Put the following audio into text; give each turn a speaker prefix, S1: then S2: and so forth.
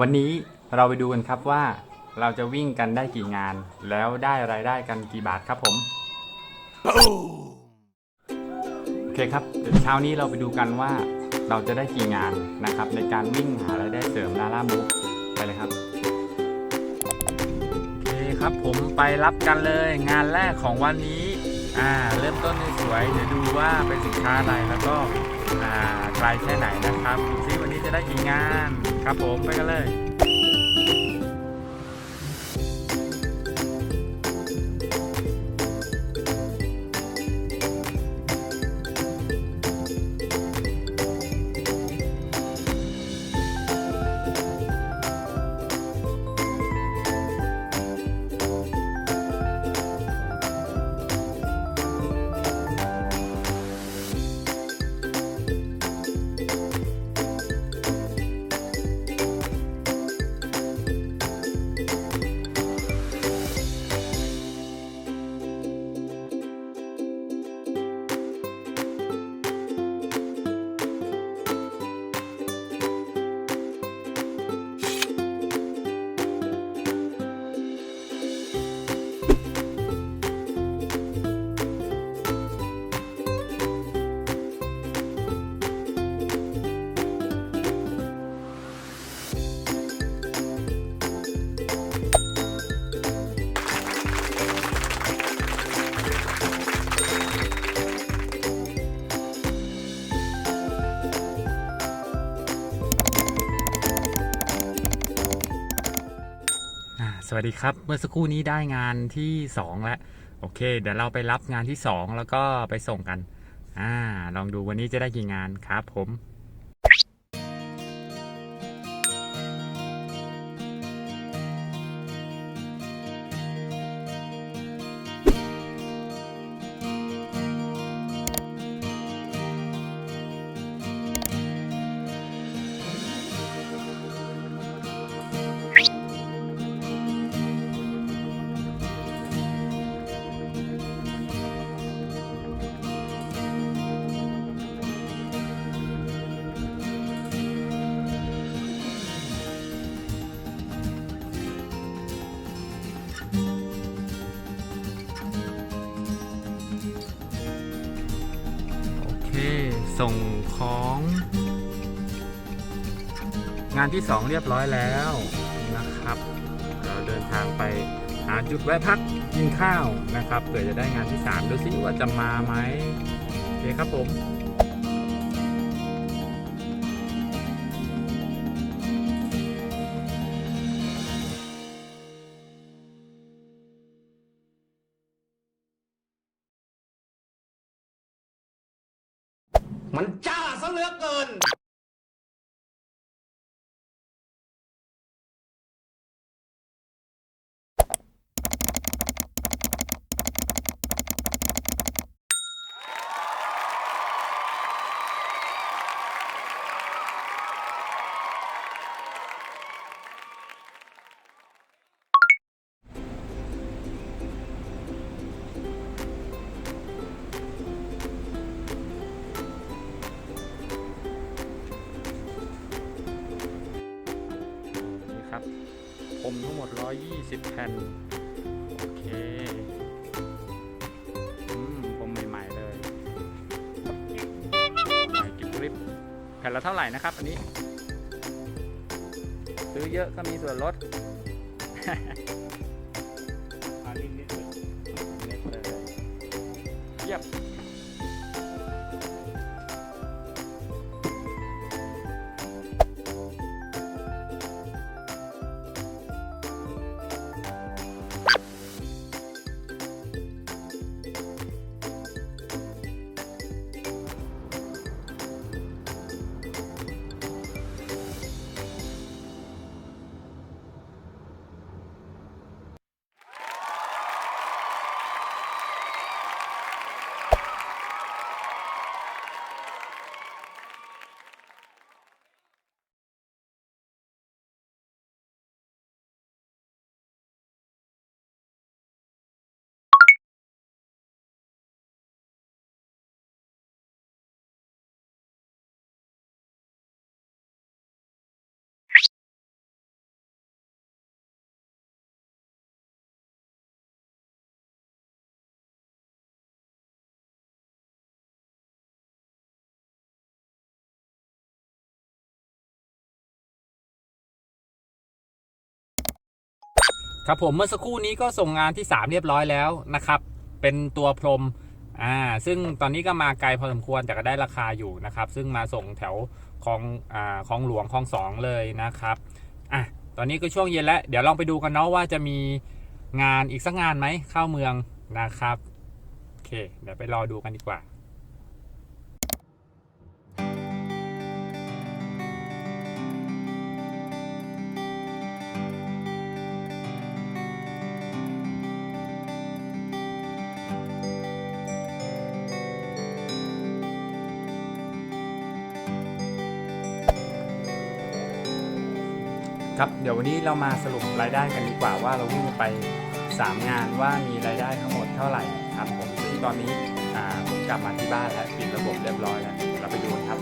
S1: วันนี้เราไปดูกันครับว่าเราจะวิ่งกันได้กี่งาน แล้วได้รายได้กันกี่บาทครับผมโอเคครับเช้านี้เราไปดูกันว่าเราจะได้กี่งานนะครับ ในการวิ่งหารายได้เสริมลาล่ามูฟไปเลยครับโอเคครับผมไปรับกันเลยงานแรกของวันนี้อ่าเริ่มต้น วยเดี๋ยวดูว่าเป็นสินค้าอะไรแล้วก็ไกลแค่ไหนนะครับดูซิวันนี้จะได้กี่งานครับผมไปกันเลย วัสดีครับ เมื่อสักครู่นี้ได้งานที่2แล้วโอเค เดี๋ยวเราไปรับงานที่ 2 แล้วก็ไปส่งกัน อ่า ลองดูวันนี้จะได้กี่งานครับผม ส่งของ งานที่ 2 เรียบร้อยแล้วนะครับ เราเดินทางไปหาจุดแวะพักกินข้าวนะครับเผื่อจะได้งานที่ 3 ดูซิว่าจะมาไหมโอเคครับผม
S2: มันจ้าซะเหลือเกิน
S1: ผมทั้งหมด 120 แผ่น โอเค อืม ผมใหม่ๆเลยใหม่กิบกริบแผ่นละเท่าไหร่นะครับ อันนี้ ซื้อเยอะก็มีส่วนลด ครับผมเมื่อสักครู่นี้ก็ส่งงานที่ 3 เรียบร้อยแล้วนะครับ เป็นตัวพรมอ่าซึ่งตอนนี้ก็มาไกลพอสมควรแต่ก็ได้ราคาอยู่นะครับ ซึ่งมาส่งแถวคลองอ่าคลองหลวงคลองสองเลยนะครับอะตอนนี้ก็ช่วงเย็นแล้ว เดี๋ยวลองไปดูกันเนาะว่าจะมีงานอีกสักงานไหมเข้าเมืองนะครับโอเค เดี๋ยวไปรอดูกันดีกว่า ครับเดี๋ยววันนี้เรามาสรุปรายได้กันดีกว่าว่าเราวิ่งไป 3 งานว่ามีรายได้ทั้งหมดเท่าไหร่ครับผมซึ่งตอนนี้ผมกลับมาที่บ้านแล้วปิดระบบเรียบร้อยแล้วเราไปดูครับ